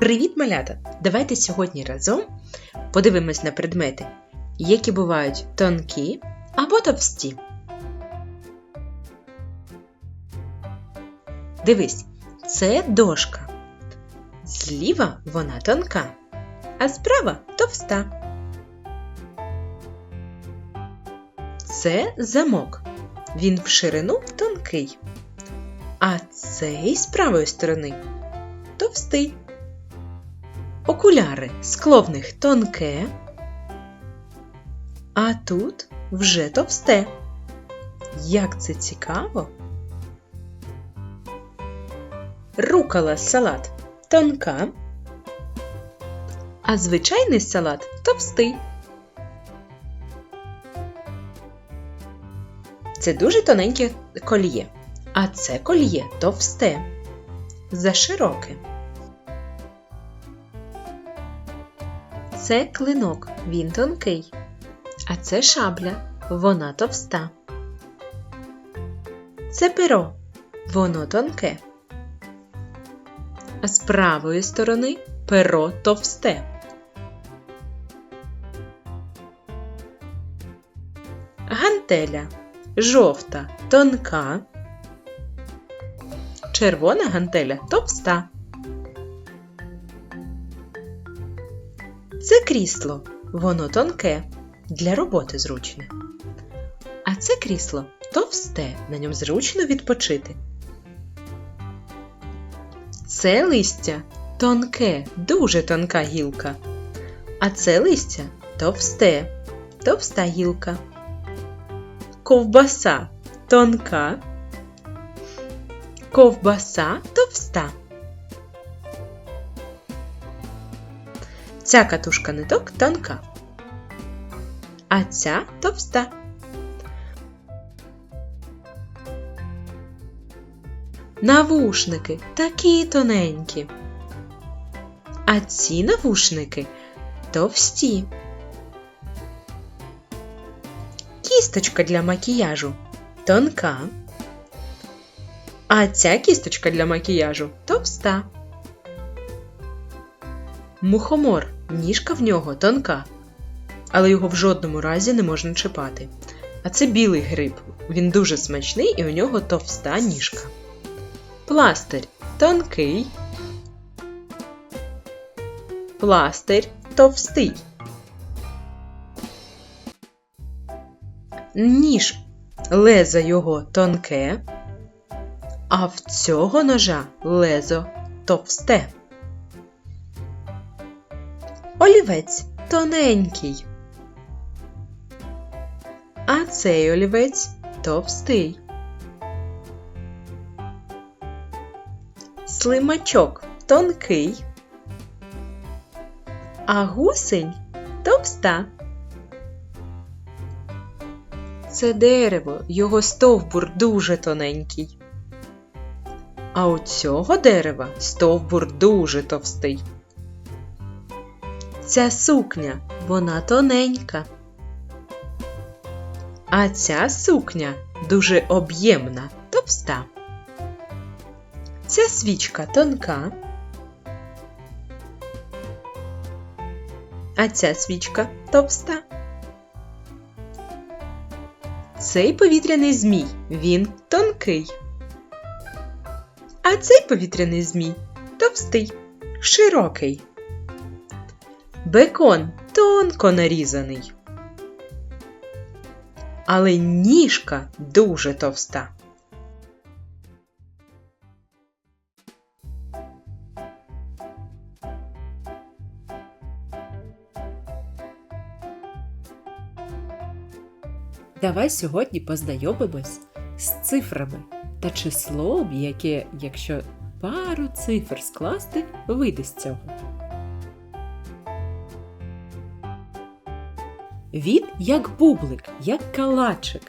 Привіт, малята! Давайте сьогодні разом подивимось на предмети, які бувають тонкі або товсті. Дивись, це дошка. Зліва вона тонка, а справа товста. Це замок. Він в ширину тонкий. А цей з правої сторони товстий. Окуляри скло в них тонке, а тут вже товсте. Як це цікаво? Рукола салат тонка, а звичайний салат товстий. Це дуже тоненьке коліє, а це коліє товсте, зашироке. Це клинок, він тонкий, а це шабля, вона товста. Це перо, воно тонке. А з правої сторони перо товсте. Гантеля жовта, тонка. Червона гантеля товста. Крісло, воно тонке, для роботи зручне. А це крісло товсте, на ньому зручно відпочити. Це листя тонке, дуже тонка гілка. А це листя товсте, товста гілка. Ковбаса тонка. Ковбаса товста. Ця катушка ниток тонка, а ця товста. Навушники такі тоненькі. А ці навушники товсті. Кісточка для макіяжу тонка. А ця кісточка для макіяжу товста. Мухомор, ніжка в нього тонка, але його в жодному разі не можна чіпати. А це білий гриб. Він дуже смачний і у нього товста ніжка. Пластир тонкий. Пластир товстий. Ніж лезо його тонке, а в цього ножа лезо товсте. Олівець тоненький. А цей олівець товстий. Слимачок тонкий. А гусень товста. Це дерево, його стовбур дуже тоненький. А у цього дерева стовбур дуже товстий. Ця сукня, вона тоненька. А ця сукня дуже об'ємна, товста. Ця свічка тонка. А ця свічка товста. Цей повітряний змій, він тонкий. А цей повітряний змій товстий, широкий. Бекон тонко нарізаний. Але ніжка дуже товста. Давай сьогодні познайомимось з цифрами та числом, яке, якщо пару цифр скласти, вийде з цього. Він як бублик, як калачик,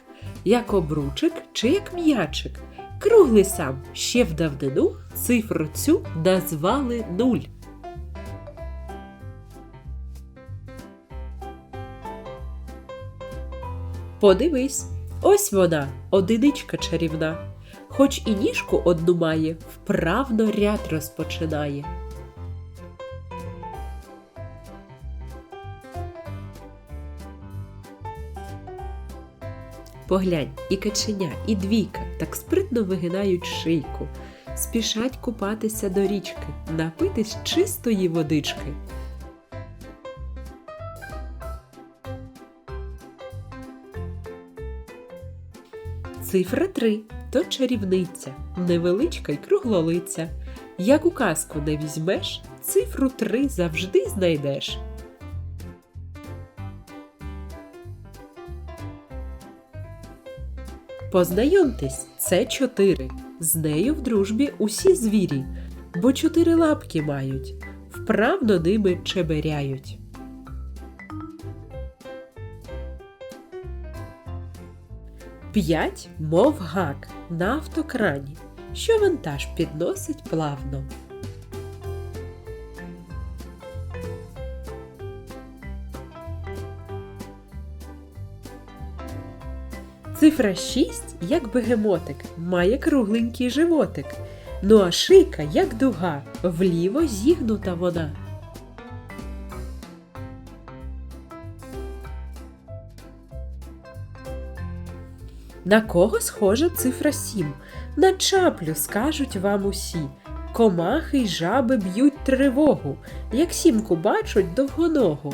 як обручик чи як м'ячик. Круглий сам ще в давнину цифру цю назвали нуль. Подивись, ось вона, одиничка чарівна. Хоч і ніжку одну має, вправно ряд розпочинає. Поглянь, і каченя, і двійка так спритно вигинають шийку, спішать купатися до річки, напитись чистої водички. Цифра 3 то чарівниця, невеличка й круглолиця. Як у казку не візьмеш, цифру 3 завжди знайдеш. Познайомтесь, це 4. З нею в дружбі усі звірі, бо чотири лапки мають, вправно ними чеберяють. П'ять, мов гак, на автокрані, що вантаж підносить плавно. Цифра 6, як бегемотик, має кругленький животик. Ну а шийка, як дуга, вліво зігнута вона. На кого схожа цифра 7? На чаплю скажуть вам усі. Комахи й жаби б'ють тривогу, як сімку бачать довгоногу.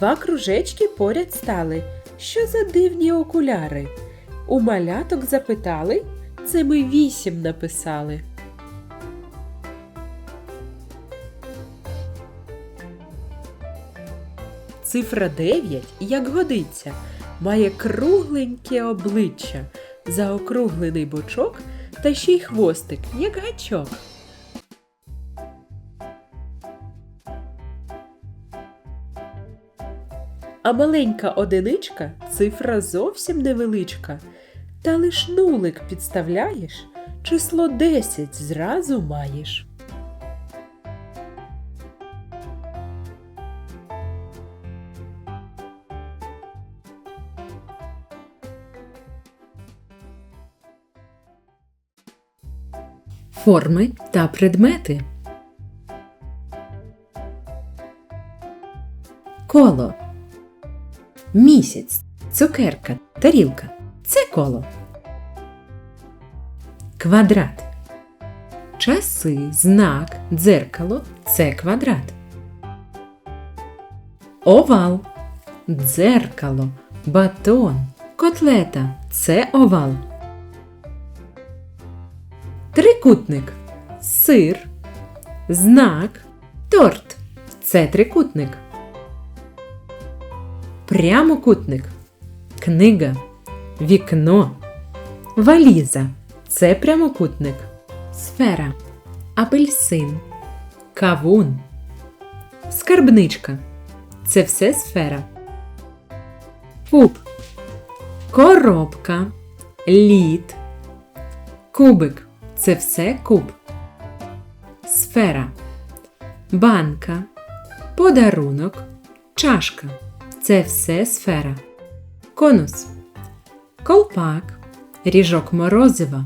Два кружечки поряд стали. Що за дивні окуляри? У маляток запитали, це ми вісім написали. Цифра 9, як годиться, має кругленьке обличчя, заокруглений бочок та ще й хвостик, як гачок. А маленька одиничка цифра зовсім невеличка. Та лиш нулик підставляєш, число 10 зразу маєш. Форми та предмети. Коло. Місяць, цукерка, тарілка. Це коло. Квадрат. Часи, знак, дзеркало це квадрат. Овал. Дзеркало, батон, котлета це овал. Трикутник. Сир. Знак. Торт. Це трикутник. Прямокутник. Книга. Вікно. Валіза. Це прямокутник. Сфера. Апельсин. Кавун. Скарбничка. Це все сфера. Куб. Коробка. Лід. Кубик. Це все куб. Сфера. Банка. Подарунок. Чашка. Це все сфера. Конус. Колпак. Ріжок морозива.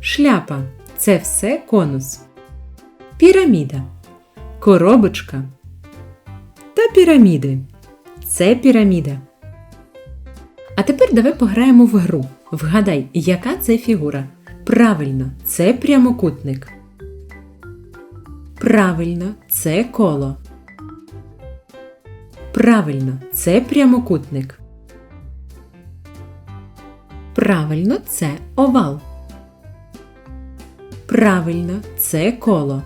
Шляпа. Це все конус. Піраміда. Коробочка. Та піраміди. Це піраміда. А тепер давай пограємо в гру. Вгадай, яка це фігура. Правильно, це прямокутник. Правильно, це коло. Правильно, це прямокутник. Правильно, це овал. Правильно, це коло.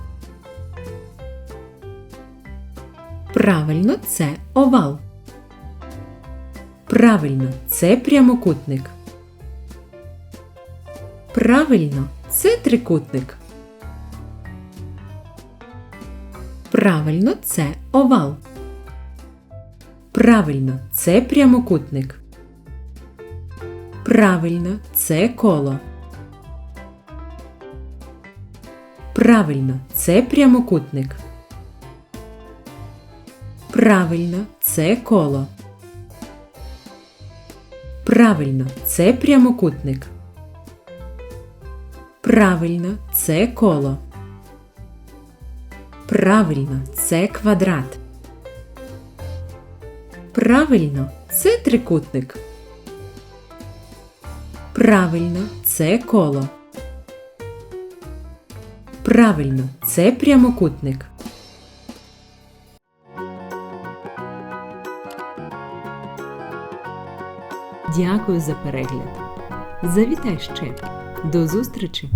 Правильно, це овал. Правильно, це прямокутник. Правильно, це трикутник. Правильно, це овал. Правильно, це прямокутник. Правильно, це коло. Правильно, це прямокутник. Правильно, це коло. Правильно, це прямокутник. Правильно, це коло. Правильно, це квадрат. Правильно, це трикутник. Правильно, це коло. Правильно, це прямокутник. Дякую за перегляд. Завітай ще. До зустрічі!